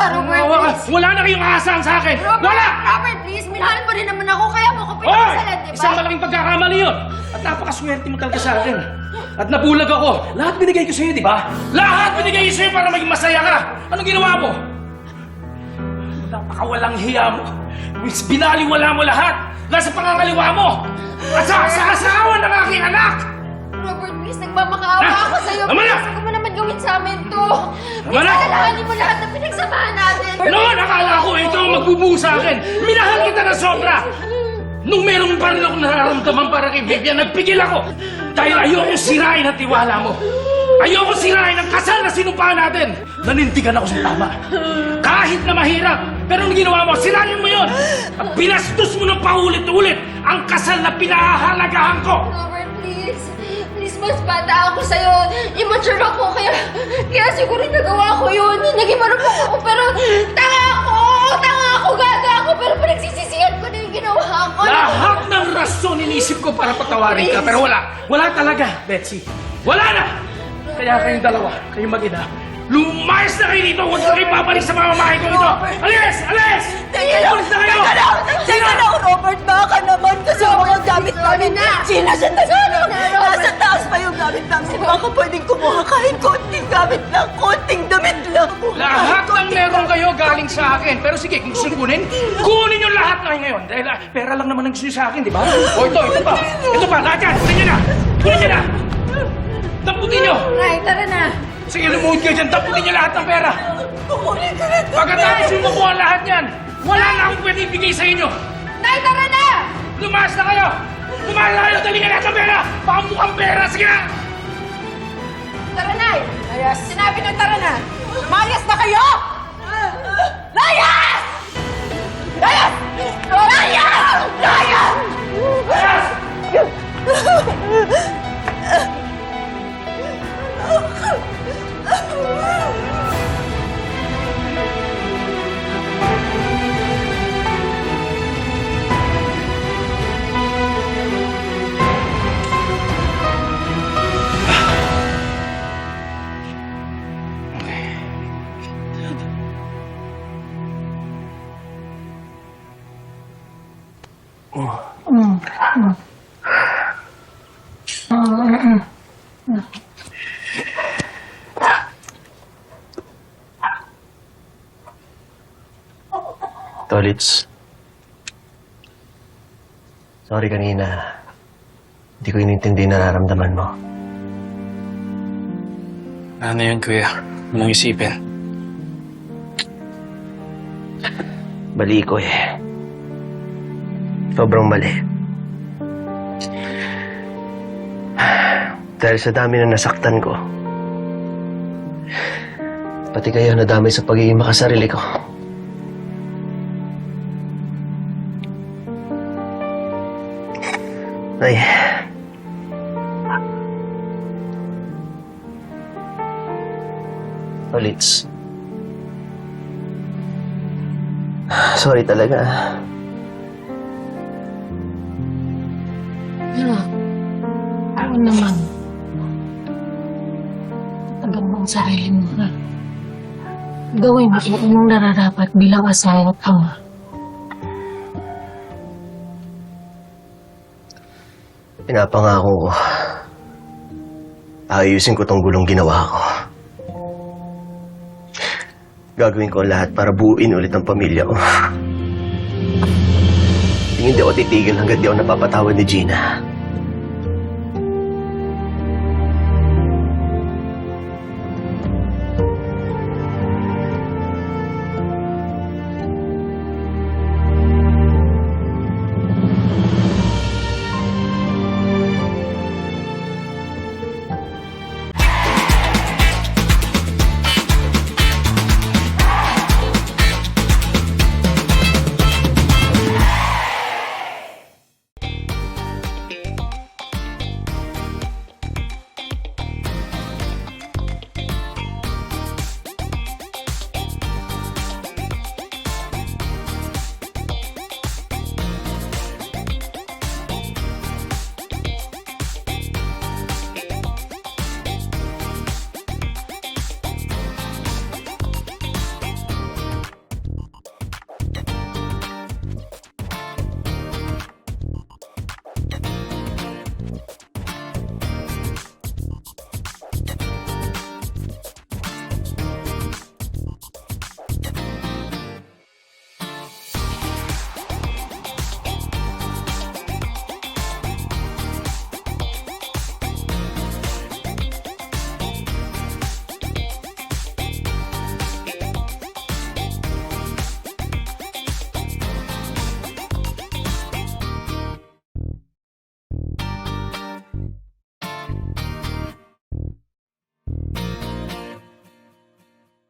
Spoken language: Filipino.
ka, Robert, Wala, please. wala na kayong aasahan sa akin! Robert, Wala! Robert, please. Minahal mo rin naman ako, kaya mo ko Hoy! pinakasalan, di ba? Isang malaking pagkakamali yun! At napakaswerte mo talaga sa akin. At nabulag ako. Lahat binigay ko sa'yo, di ba? Lahat binigay ko sa'yo para maging masaya ka. Anong ginawa mo? Napakawalang hiya mo. Miss, binaliwala mo lahat. Nasa pangangaliwa mo. At sa, sa asawa ng aking anak! Robert, please, nagmamakaawa Ah! ako sa'yo. Tama na! Naman gawin sa amin to. Tama na! Please, alalahanin mo lahat ng pinagsamahan natin. Noon, akala ko ito ang magbubuo sa akin. Minahal kita na sobra. Nung meron pa rin akong nararamdaman para kay Vivian, nagpigil ako. Dahil ayokong sirain ang tiwala mo. Ayokong sirain ang kasal na sinumpaan natin. Nanindigan ako sa tama. Kahit na mahirap. Pero ang ginawa mo, sirain mo yon. At binastos mo ng paulit-ulit ang kasal na pinahahalagahan ko. Robert, bata ako sa'yo. Immature ako, kaya, kaya siguro nagawa ko yun. Naging marupok ako, pero tanga ako! Tanga ako, gaga ako, pero pinagsisisihan ko na yung ginawa ko. Lahat ng rason inisip ko para patawarin ka. Pero wala. Wala talaga, Betsy. Wala na! Kaya kayong dalawa, kayong mag-ina, lumayas na kayo dito! Huwag na kayo babalik sa mamamahay ko ito! Alis! Alis! Teka lang! Teka lang! Teka lang, Robert! Baka naman kasi yung mga gamit namin na! Sinasanda Sorry na, Robert! Nasa taas pa yung gamit namin. Baka pwedeng kumuha kahit konting gamit lang. Konting damit lang. Lahat ng meron kayo galing sa akin. Pero sige, kung gusto nyo kunin, kunin nyo lahat na kayo ngayon. Dahil ah, pera lang naman ang gusto nyo sa akin, di ba? O ito, ito pa. Ito pa, lahat yan. Kunin nyo na. Kunin nyo na. Damputin nyo. Nay, tara na. Sige, lumuhod kayo dyan. Damputin nyo lahat ng pera. Kukunin ko na ito. Pagkatapos yung makuha lahat yan, wala na akong pwede ibigay sa inyo. Nay, tara na! Lumayas na kayo! Lumayas na kayo! Dali ka lahat ng pera! Baka mukhang pera! Sige na! Tara, Nay! Layas! Sinabi na tara na! Mayas na kayo! Layas! Layas! Layas! Layas! Layas! Tolits. Sorry kanina. Hindi ko inintindi yung nararamdaman mo. Ano yun, kuya? Anong isipin? Mali ko eh. Sobrang mali. Dahil sa dami na nasaktan ko. Pati kayo nadamay sa pagiging makasarili ko. Ay. Olits. Sorry talaga. Naman. Tagal mo ang sarili mo, ha? Gawin mo kung anong nararapat bilang asawa at ama. Pinapangako ko. Ayusin ko tong gulong ginawa ko. Gagawin ko lahat para buuin ulit ang pamilya ko. Hindi ako titigil hanggat di ako napapatawad ni Gina.